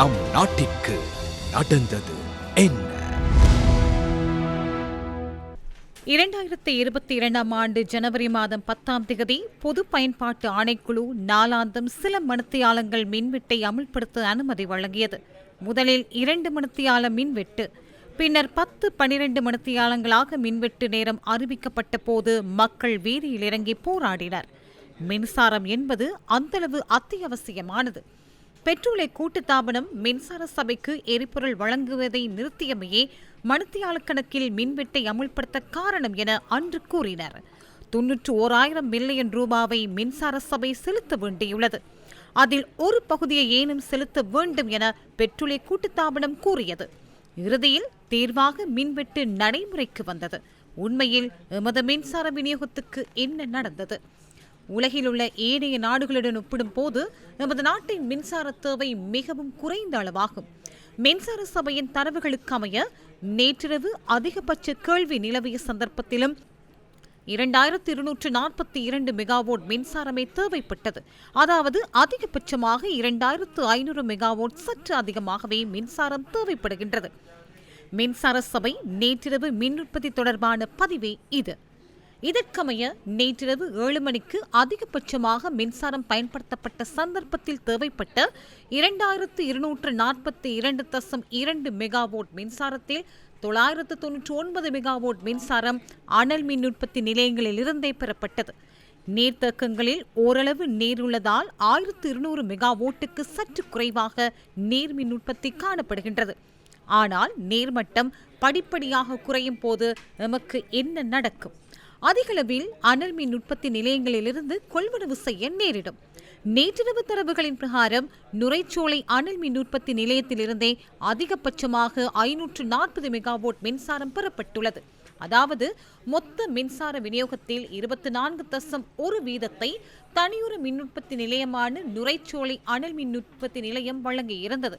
நம் நாட்டிற்கு நடந்தது என்ன? இரண்டாயிரத்தி இருபத்தி இரண்டாம் ஆண்டு ஜனவரி மாதம் பத்தாம் தேதி பொது பயன்பாட்டு ஆணைக்குழு நாளாந்தம் சில மணித்தியாலங்கள் மின்வெட்டை அமல்படுத்த அனுமதி வழங்கியது. முதலில் இரண்டு மணித்தியால மின்வெட்டு பின்னர் பத்து பனிரெண்டு மணித்தியாலங்களாக மின்வெட்டு நேரம் அறிவிக்கப்பட்ட போது மக்கள் வீதியில் இறங்கி போராடினர். மின்சாரம் என்பது அந்தளவு அத்தியாவசியமானது. பெட்ரோலை கூட்டுத்தாபனம் மின்சார சபைக்கு எரிபொருள் வழங்குவதை நிறுத்தியமையே மணித்தியால கணக்கில் மின்வெட்டை அமுல்படுத்த காரணம் என அன்று கூறினர். தொன்னூற்று ஓராயிரம் மில்லியன் ரூபாவை மின்சார சபை செலுத்த வேண்டியுள்ளது. அதில் ஒரு பகுதியை ஏனும் செலுத்த வேண்டும் என பெட்ரோலை கூட்டுத்தாபனம் கூறியது. இறுதியில் தேர்வாக மின்வெட்டு நடைமுறைக்கு வந்தது. உண்மையில் எமது மின்சார விநியோகத்துக்கு என்ன நடந்தது? உலகில் உள்ள ஏனைய நாடுகளுடன் ஒப்பிடும்போது நமது நாட்டின் மின்சார தேவை மிகவும் குறைந்த அளவாகும். மின்சார சபையின் தரவுகளுக்கு அமைய நேற்றிரவு அதிகபட்ச கேள்வி நிலவிய சந்தர்ப்பத்திலும் இரண்டாயிரத்தி இருநூற்று நாற்பத்தி இரண்டு மெகாவோட் மின்சாரமே தேவைப்பட்டது. அதாவது அதிகபட்சமாக இரண்டாயிரத்து ஐநூறு மெகாவோட் சற்று அதிகமாகவே மின்சாரம் தேவைப்படுகின்றது. மின்சார சபை நேற்றிரவு மின் உற்பத்தி தொடர்பான பதிவே இது. இதற்கமைய நேற்றிரவு ஏழு மணிக்கு அதிகபட்சமாக மின்சாரம் பயன்படுத்தப்பட்ட சந்தர்ப்பத்தில் தேவைப்பட்ட இரண்டாயிரத்து இருநூற்று நாற்பத்தி இரண்டு தசம் இரண்டு மெகாவோட் மின்சாரத்தில் தொள்ளாயிரத்து தொன்னூற்றி ஒன்பது மெகாவோட் மின்சாரம் அனல் மின் உற்பத்தி நிலையங்களில் இருந்தே பெறப்பட்டது. நீர்த்தேக்கங்களில் ஓரளவு நீர் உள்ளதால் ஆயிரத்து இருநூறு மெகாவோட்டுக்கு சற்று குறைவாக நீர் மின் உற்பத்தி காணப்படுகின்றது. ஆனால் நீர்மட்டம் படிப்படியாக குறையும் போது நமக்கு என்ன நடக்கும்? அதிகளவில் அனல் மின் உற்பத்தி நிலையங்களிலிருந்து கொள்வனவு செய்ய நேரிடும். நேற்றிரவு தரவுகளின் பிரகாரம் நுரைச்சோலை அனல் மின் உற்பத்தி நிலையத்திலிருந்தே அதிகபட்சமாக ஐநூற்று நாற்பது மெகாவோட் மின்சாரம் பெறப்பட்டுள்ளது. அதாவது மொத்த மின்சார விநியோகத்தில் இருபத்தி நான்கு தசம் ஒரு வீதத்தை தனியொரு மின் உற்பத்தி நிலையமான நுரைச்சோலை அனல் மின் உற்பத்தி நிலையம் வழங்கியிருந்தது இருந்தது.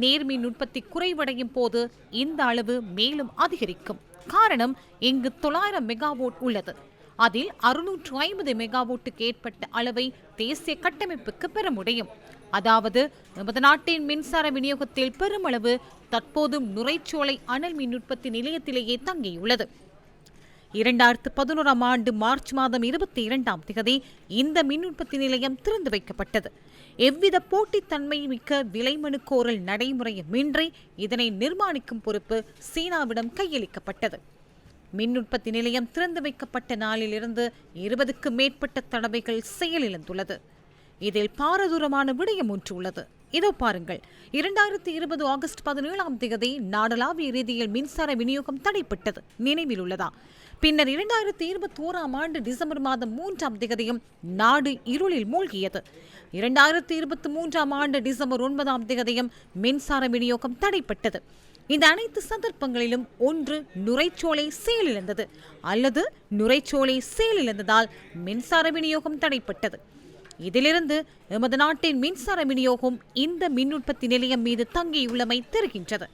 நேர்மின் உற்பத்தி குறைவடையும் போது இந்த அளவு மேலும் அதிகரிக்கும். காரணம் இங்கு தொள்ளாயிரம் மெகாவோட் உள்ளது. அதில் அறுநூற்று ஐம்பது மெகாவோட்டுக்கு ஏற்பட்ட அளவை தேசிய கட்டமைப்புக்கு பெற முடியும். அதாவது நமது நாட்டின் மின்சார விநியோகத்தில் பெருமளவு தற்போதும் நுரைச்சோலை அனல் மின் உற்பத்தி நிலையத்திலேயே தங்கியுள்ளது. இரண்டாயிரத்து பதினோராம் ஆண்டு மார்ச் மாதம் இருபத்தி இரண்டாம் திகதி இந்த மின் உற்பத்தி நிலையம் திறந்து வைக்கப்பட்டது. எவ்வித போட்டித்தன்மை மிக்க விலைமனு கோரல் நடைமுறையுமின்றி இதனை நிர்மாணிக்கும் பொறுப்பு சீனாவிடம் கையளிக்கப்பட்டது. மின் உற்பத்தி நிலையம் திறந்து வைக்கப்பட்ட நாளிலிருந்து இருபதுக்கு மேற்பட்ட தடவைகள் செயலிழந்துள்ளது. இதில் பாரதூரமான விடயம் ஒன்று உள்ளது. இதோ பாருங்கள். இரண்டாயிரத்தி இருபது ஆகஸ்ட் பதினேழாம் தேதி நாடளாவிய ரீதியில் மின்சார விநியோகம் தடைப்பட்டது. நினைவில் உள்ளதா பின்னர் இரண்டாயிரத்தி இருபத்தி ஓராம் ஆண்டு டிசம்பர் மாதம் மூன்றாம் திகதியும் நாடு இருளில் மூழ்கியது. இரண்டாயிரத்தி இருபத்தி மூன்றாம் ஆண்டு டிசம்பர் ஒன்பதாம் திகதியும் மின்சார விநியோகம் தடைப்பட்டது. இந்த அனைத்து சந்தர்ப்பங்களிலும் ஒன்று நுரைச்சோலை செயலிழந்தது அல்லது நுரைச்சோலை செயலிழந்ததால் மின்சார விநியோகம் தடைப்பட்டது. இதிலிருந்து எமது நாட்டின் மின்சார விநியோகம் இந்த மின் உற்பத்தி நிலையம் மீது தங்கியுள்ளமை தெரிகின்றது.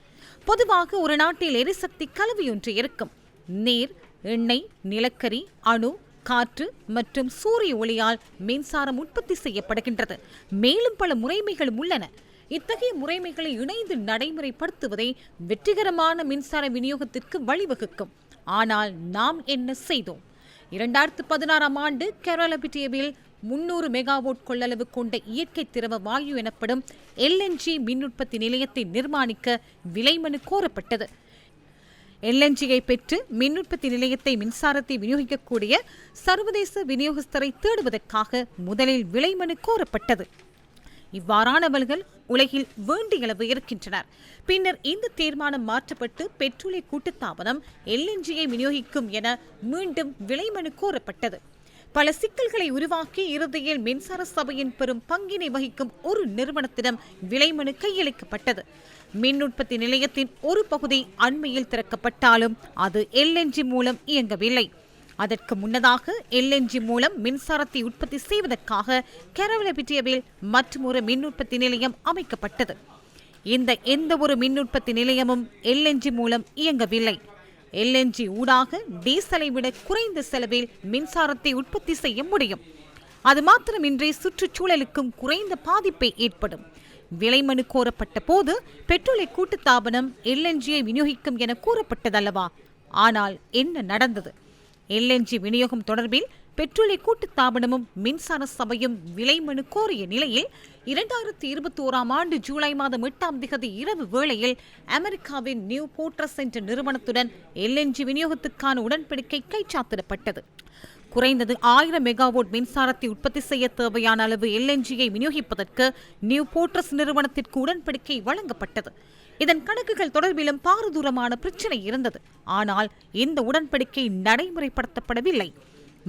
பொதுவாக ஒரு நாட்டில் எரிசக்தி கலவையொன்று இருக்கும். நீர் எண்ணெய் நிலக்கரி அணு காற்று மற்றும் சூரிய ஒளியால் மின்சாரம் உற்பத்தி செய்யப்படுகின்றது. மேலும் பல முறைமைகளும் உள்ளன. இத்தகைய முறைமைகளை இணைந்து நடைமுறைப்படுத்துவதே வெற்றிகரமான மின்சார விநியோகத்திற்கு வழிவகுக்கும். ஆனால் நாம் என்ன செய்தோம்? இரண்டாயிரத்து பதினாறாம் ஆண்டு கேரளபிட்டியவில் முன்னூறு மெகாவோட் கொள்ளளவு கொண்ட இயற்கை திரவ வாயு எனப்படும் எல்என்ஜி மின் உற்பத்தி நிலையத்தை நிர்மாணிக்க விலைமனு கோரப்பட்டது. எல்என்ஜியை பெற்று மின் உற்பத்தி நிலையத்தை மின்சாரத்தை விநியோகிக்கக்கூடிய சர்வதேச விநியோகஸ்தரை தேடுவதற்காக முதலில் விலைமனு கோரப்பட்டது. இவ்வாறானவர்கள் உலகில் வேண்டிய அளவு இருக்கின்றனர். பின்னர் இந்த தீர்மானம் மாற்றப்பட்டு பெட்ரோலிய கூட்டுத்தாபனம் எல்என்ஜியை விநியோகிக்கும் என மீண்டும் விலைமனு கோரப்பட்டது. பல சிக்கல்களை உருவாக்கி இறுதியில் மின்சார சபையின் பெரும் பங்கினை வகிக்கும் ஒரு நிறுவனத்திடம் விலைமனு கையளிக்கப்பட்டது. மின் உற்பத்தி நிலையத்தின் ஒரு பகுதி அண்மையில் திறக்கப்பட்டாலும் அது எல்என்ஜி மூலம் இயங்கவில்லை. அதற்கு முன்னதாக எல்என்ஜி மூலம் மின்சாரத்தை உற்பத்தி செய்வதற்காக கேரவலபிட்டியவில் மற்றொரு மின் உற்பத்தி நிலையம் அமைக்கப்பட்டது. இந்த எந்த ஒரு மின் உற்பத்தி நிலையமும் எல்என்ஜி மூலம் இயங்கவில்லை. எல்என்ஜி ஊடாக டீசலை விட குறைந்த செலவில் மின்சாரத்தை உற்பத்தி செய்ய முடியும். அது மாத்திரமின்றி சுற்றுச்சூழலுக்கும் குறைந்த பாதிப்பை ஏற்படும். விலை மனு கோரப்பட்ட போது பெட்ரோலை கூட்டுத்தாபனம் எல்என்ஜியை விநியோகிக்கும் என கூறப்பட்டதல்லவா? ஆனால் என்ன நடந்தது? எல்என்ஜி விநியோகம் தொடர்பில் பெட்ரோலை கூட்டுத்தாபனமும் மின்சார சபையும் விலை மனு கோரிய நிலையில் இரண்டாயிரத்தி இருபத்தி ஓராம் ஆண்டு ஜூலை மாதம் எட்டாம் திகதி இரவு வேளையில் அமெரிக்காவின் நியூ போர்ட்ரஸ் என்ற நிறுவனத்துடன் எல்என்ஜி விநியோகத்துக்கான உடன்படிக்கை கைச்சாத்திடப்பட்டது. குறைந்தது ஆயிரம் மெகாவாட் மின்சாரத்தை உற்பத்தி செய்ய தேவையான அளவு எல்என்ஜியை விநியோகிப்பதற்கு நியூ போர்ட்ரஸ் நிறுவனத்திற்கு உடன்படிக்கை வழங்கப்பட்டது. இதன் கணக்குகள் தொடர்பிலும் பாரதூரமான பிரச்சினை இருந்தது. ஆனால் இந்த உடன்படிக்கை நடைமுறைப்படுத்தப்படவில்லை.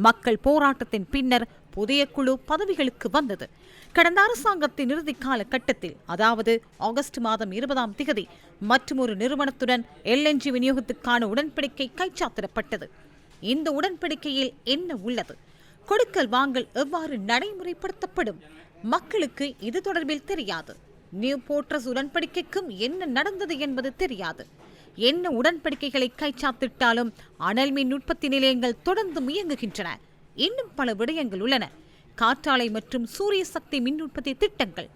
மக்கள் போராட்டத்தின் பின்னர் புதிய குழு பதவிகளுக்கு வந்தது. கடந்த அரசாங்கத்தின் இறுதி கால கட்டத்தில் அதாவது ஆகஸ்ட் மாதம் இருபதாம் திகதி மற்றொரு நிறுவனத்துடன் எல்என்ஜி விநியோகத்துக்கான உடன்படிக்கை கைச்சாத்திடப்பட்டது. இந்த உடன்படிக்கையில் என்ன உள்ளது? கொடுக்கல் வாங்கல் எவ்வாறு நடைமுறைப்படுத்தப்படும்? மக்களுக்கு இது தொடர்பில் தெரியாது. நியூ போர்ட்ரஸ் உடன்படிக்கைக்கும் என்ன நடந்தது என்பது தெரியாது. என்ன உடன்படிக்கைகளை கைச்சாத்திட்டாலும் அனல் மின் உற்பத்தி நிலையங்கள் தொடர்ந்து இயங்குகின்றன இன்னும் பல விடயங்கள் உள்ளன. காற்றாலை மற்றும் சூரிய சக்தி மின் உற்பத்தி திட்டங்கள்.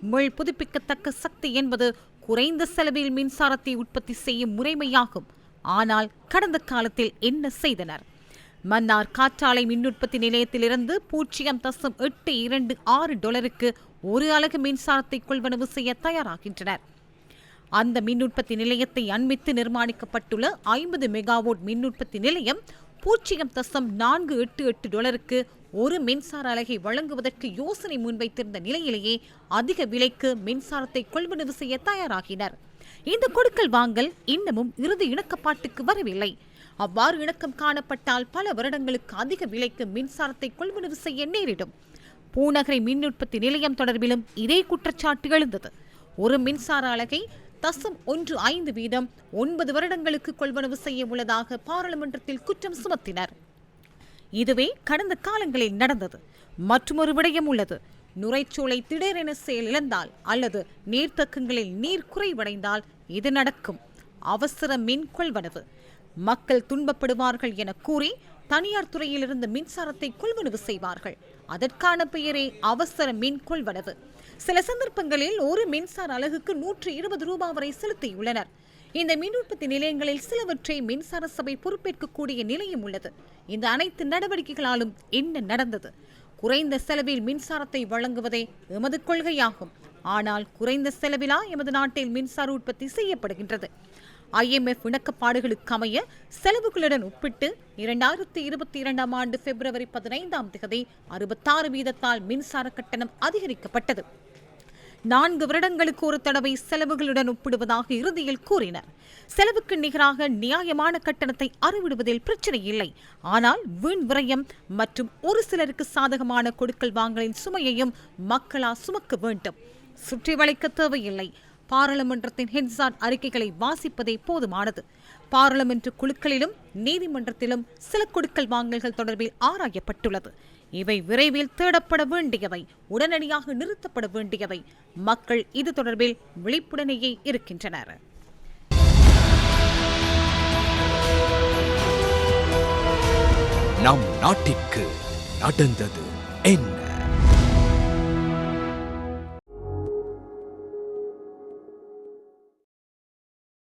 முள் புதுப்பிக்கத்தக்க சக்தி என்பது குறைந்த செலவில் மின்சாரத்தை உற்பத்தி செய்யும் முறைமையாகும். ஆனால் கடந்த காலத்தில் என்ன செய்தனர்? மன்னார் காற்றாலை மின் உற்பத்தி நிலையத்திலிருந்து பூஜ்ஜியம் தசம் எட்டு இரண்டு ஆறு டாலருக்கு ஒரு அலகு மின்சாரத்தை கொள்வனவு செய்ய தயாராகின்றனர். அந்த மின் உற்பத்தி நிலையத்தை அண்மித்து நிர்மாணிக்கப்பட்டுள்ள ஐம்பது மெகாவோட் மின் உற்பத்தி நிலையம் பூஜ்ஜியம் தசம் நான்கு எட்டு எட்டு டாலருக்கு ஒரு மின்சார அலகை வழங்குவதற்கு யோசனை முன்வைத்திருந்த நிலையிலேயே அதிக விலைக்கு மின்சாரத்தை கொள்வனவு செய்ய தயாராகினர். இந்த கொடுக்கல் வாங்கல் இன்னமும் இறுதி இணக்கப்பாட்டுக்கு வரவில்லை. அவ்வாறு இணக்கம் காணப்பட்டால் பல வருடங்களுக்கு அதிக விலைக்கு மின்சாரத்தை கொள்வனவு செய்ய நேரிடும். பூநகரை மின் உற்பத்தி நிலையம் தொடர்பிலும் இதே குற்றச்சாட்டு எழுந்தது. ஒரு மின்சார அலகை தசம் ஒன்று ஐந்து வீதம் ஒன்பது வருடங்களுக்கு கொள்வனவு செய்ய உள்ளதாக பாராளுமன்றத்தில் குற்றம் சுமத்தினர். இதுவே கடந்த காலங்களில் நடந்தது. மற்றொரு விடயம் உள்ளது. நுரைச்சூளை திடீரென செயலிழந்தால் அல்லது நீர்த்தக்கங்களில் நீர் குறைவடைந்தால் இது நடக்கும். அவசர மின் கொள்வனவு மக்கள் துன்பப்படுவார்கள் என கூறி தனியார் துறையிலிருந்து மின்சாரத்தை கொள்வனவு செய்வார்கள். அதற்கான பெயரே அவசர மின் கொள்வனவு சில சந்தர்ப்பங்களில் ஒரு மின்சார அலகுக்கு நூற்று இருபது ரூபாய் வரை செலுத்தியுள்ளனர். இந்த மின் உற்பத்தி நிலையங்களில் சிலவற்றை மின்சார சபை பொறுப்பேற்கக்கூடிய நிலையும் உள்ளது. இந்த அனைத்து நடவடிக்கைகளாலும் என்ன நடந்தது? குறைந்த செலவில் மின்சாரத்தை வழங்குவதே எமது கொள்கையாகும். ஆனால் குறைந்த செலவிலா எமது நாட்டில் மின்சார உற்பத்தி செய்யப்படுகின்றது. ஐஎம்எஃப் இணக்கப்பாடுகளுக்கு அமைய செலவுகளுடன் ஒப்பிட்டு இரண்டாயிரத்தி இருபத்தி இரண்டாம் ஆண்டு பிப்ரவரி பதினைந்தாம் தேதி அறுபத்தாறு வீதத்தால் மின்சார கட்டணம் அதிகரிக்கப்பட்டது. நான்கு வருடங்களுக்கு ஒரு தடவை செலவுகளுடன் ஒப்பிடுவதாக இறுதியில் கூறினர். செலவுக்கு நிகராக நியாயமான கட்டணத்தை அறவிடுவதில் பிரச்சனை இல்லை. ஆனால் வீண் விரயம் மற்றும் ஒரு சிலருக்கு சாதகமான கொடுக்கல் வாங்கலின் சுமையையும் மக்களா சுமக்க வேண்டும். சுற்றி வளைக்க தேவையில்லை. பாராளுமன்றத்தின் ஹெட்சாட் அறிக்கைகளை வாசிப்பதே போதுமானது. பாராளுமன்ற குழுக்களிலும் நீதிமன்றத்திலும் சில கொடுக்கல் வாங்கல்கள் தொடர்பில் ஆராயப்பட்டுள்ளது. இவை விரைவில் தேடப்பட வேண்டியவை உடனடியாக நிறுத்தப்பட வேண்டியவை. மக்கள் இது தொடர்பில் விழிப்புடனேயே இருக்கின்றனர். நம் நாட்டிற்கு நடந்தது என்ன